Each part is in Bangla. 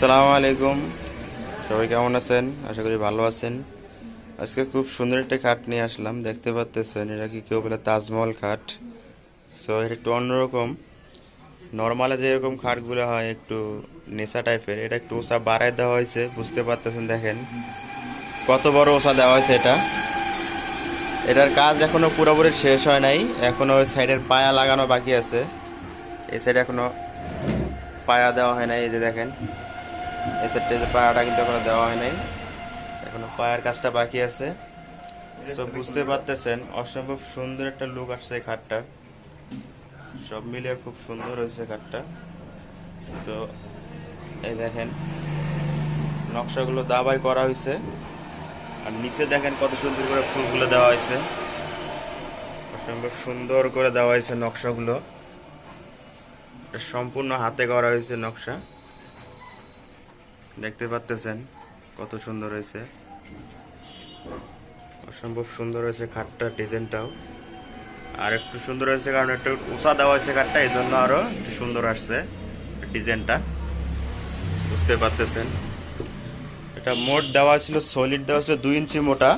সালামু আলাইকুম। সবাই কেমন আছেন? আশা করি ভালো আছেন। আজকে খুব সুন্দর একটা খাট নিয়ে আসলাম, দেখতে পাচ্তেছেন। এটা কি কেউ বলে তাজমহল খাট? সো এটা একটু অন্যরকম। নর্মালে যেরকম খাটগুলো হয়, একটু নেশা টাইপের এটা একটু ওষা বাড়ায় দেওয়া হয়েছে, বুঝতে পারতেছেন, দেখেন। কত বড় ওষা দেওয়া হয়েছে এটা। এটার কাজ এখনও পুরোপুরি শেষ হয় নাই। এখনও ওই সাইডের পায়া লাগানো বাকি আছে। এই সাইডে এখনও পায়া দেওয়া হয় নাই, এই যে দেখেন। এই পায়াটা কিন্তু এখনও দেওয়া হয় নাই। এখনও পায়ের কাজটা বাকি আছে। তো বুঝতে পারতেছেন, অসম্ভব সুন্দর একটা লুক আসছে এই খাটটা। সব মিলিয়ে খুব সুন্দর হয়েছে খাটটা। তো এই দেখেন, নকশাগুলো দাবাই করা হয়েছে। আর নিচে দেখেন কত সুন্দর করে ফুলগুলো দেওয়া হয়েছে। অসম্ভব সুন্দর করে দেওয়া হয়েছে নকশাগুলো। সম্পূর্ণ হাতে করা হয়েছে নকশা। দেখতে পাচ্তেছেন কত সুন্দর হয়েছে। অসম্ভব সুন্দর হয়েছে খাটটা ডিজাইনটাও। আর একটু সুন্দর হয়েছে কারণ একটু উষা দেওয়া হয়েছে খাটটা এই জন্য আরও একটু সুন্দর আসছে ডিজাইনটা। বুঝতে পারতেছেন? এটা মোট দেওয়া ছিল সলিড দেওয়া ছিল দুই ইঞ্চি মোটা,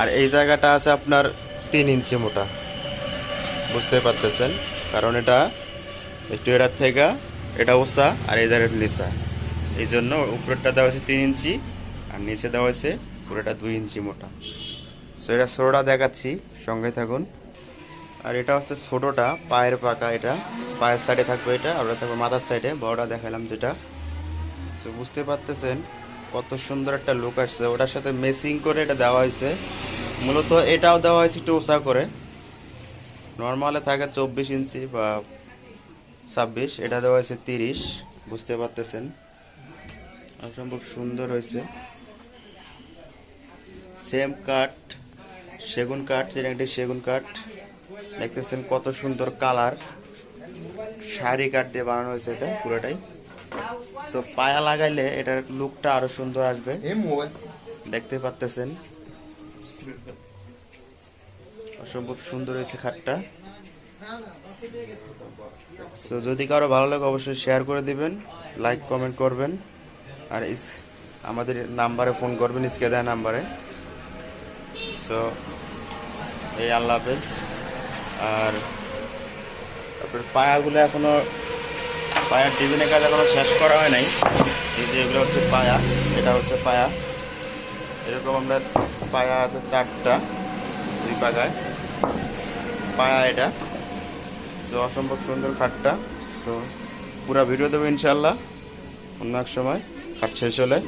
আর এই জায়গাটা আছে আপনার তিন ইঞ্চি মোটা। বুঝতে পারতেছেন? কারণ এটা একটু এটার থেকে এটা ওসা আর এই জায়গাটা নিচা। এই জন্য উপরেরটা দেওয়া হয়েছে তিন ইঞ্চি আর নিচে দেওয়া হয়েছে পুরোটা দুই ইঞ্চি মোটা। সো এটা ষোলোটা দেখাচ্ছি, সঙ্গে থাকুন। আর এটা হচ্ছে ছোটোটা, পায়ের পাকা এটা। পায়ের সাইডে থাকবে এটা, আর ওটা থাকবে মাথার সাইডে বড়টা দেখালাম যেটা। সো বুঝতে পারতেছেন কত সুন্দর একটা লুক আসছে। ওটার সাথে মেসিং করে এটা দেওয়া হয়েছে। মূলত এটাও দেওয়া হয়েছে একটু উঁচা করে। নর্মালে থাকে চব্বিশ ইঞ্চি বা ছাব্বিশ, এটা দেওয়া হয়েছে তিরিশ। বুঝতে পারতেছেন? অসম্ভব সুন্দর হয়েছে। সেম কাঠ সেগুন কাঠ যেটা একটি সেগুন কাঠ দেখতেছেন কত সুন্দর কালার শাড়ি কাঠ দিয়ে বানানো হয়েছে এটা পুরোটাই। সো পায়া লাগাইলে এটার লুকটা আরও সুন্দর আসবে। দেখতে পারতেছেন। অসম্ভব সুন্দর হয়েছে খাটটা সো যদি কারও ভালো লাগে অবশ্যই শেয়ার করে দিবেন লাইক কমেন্ট করবেন। আর ইস, আমাদের নাম্বারে ফোন করবেন, ইসকে দেয় নাম্বারে। সো এই আল্লাহ হাফেজ। আর তারপরে পায়াগুলো এখনও পায়ার ডিজাইনের কাজ এখনও শেষ করা হয় নাই। এই যে এগুলো হচ্ছে পায়া, এটা হচ্ছে পায়া। এরকম আমরা পায়া আছে চারটা, দুই পাকায় পায়া এটা। সো অসম্ভব সুন্দর খাটটা। সো পুরা ভিডিও দেবো ইনশাল্লাহ অন্য এক সময়। খাট শেষ হলে।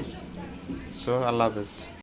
সো আল্লাহ হাফেজ।